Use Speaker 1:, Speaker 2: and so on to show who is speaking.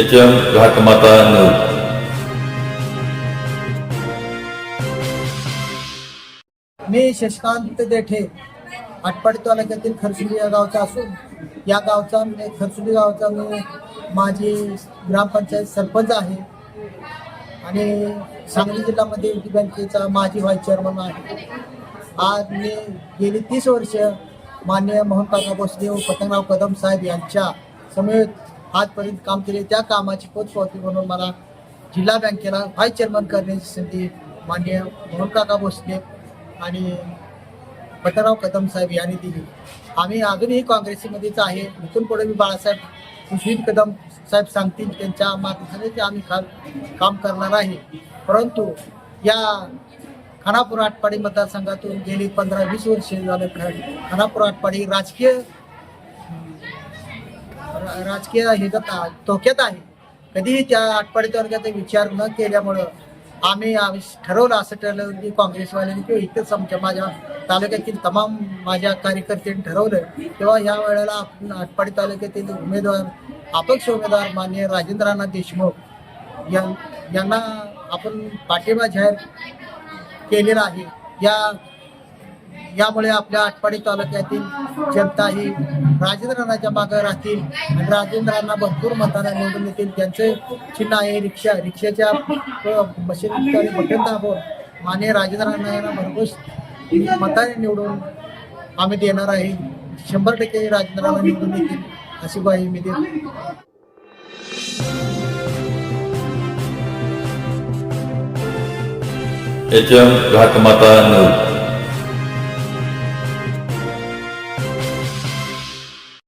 Speaker 1: H M Ghatmata news
Speaker 2: मी शशिकांत देठे आटपाडी तालुक्यातील खरसुली या गावचा असून या गावचा मी खरसुली गावचा मी माझी ग्रामपंचायत सरपंच आहे. आणि सांगली जिल्ह्यामध्ये युटी बँकेचा माजी व्हाईस चेअरमन आहे. आज मी गेली तीस वर्ष मान्य मोहन काका भोसले व पतंगराव कदम साहेब यांच्या समेत आजपर्यंत काम केले. त्या कामाची पोचपावती म्हणून मला जिल्हा बँकेला व्हाईस चेअरमन करण्याची संधी मान्य मोहन काका भोसले आणि पतंगराव कदम साहेब यांनी दिली. आम्ही अजूनही काँग्रेसमध्येच आहे. इथून पुढे मी बाळासाहेब सुशील कदम साहेब सांगतील त्यांच्या मार्गदर्शनाने आम्ही खा काम करणार आहे. परंतु या खानापूर आटपाडी मतदारसंघातून गेली पंधरा वीस वर्षे झालं. खानापूर आटपाडी राजकीय राजकीय ह्याच्यात धोक्यात आहे कधीही त्या आटपाडी तालुक्याचा विचार न केल्यामुळं आम्ही ठरवलं असं ठरलं की काँग्रेसवाल्यांनी किंवा इथंच आमच्या माझ्या तालुक्यातील तमाम माझ्या कार्यकर्त्यांनी ठरवलं तेव्हा या वेळेला आपण आटपाडी तालुक्यातील उमेदवार अपक्ष उमेदवार मान्य राजेंद्रनाथ देशमुख यां यांना आपण पाठिंबा जाहीर केलेला आहे. या यामुळे आपल्या आटपाडी तालुक्यातील जनता ही राजेंद्रनाथच्या मागे राहतील आणि राजेंद्रांना भरपूर मतांना निवडून येतील त्यांचे चिन्ह आहे रिक्षा रिक्षाच्या मशीन आणि बटन दाबून माने राजेंद्रांना यांना भरपूर मताने निवडून आम्ही देणार आहे. शंभर टक्के राजेंद्रांना निवडून येतील अशी ग्वाही मी देतो.
Speaker 1: H M Ghatmata news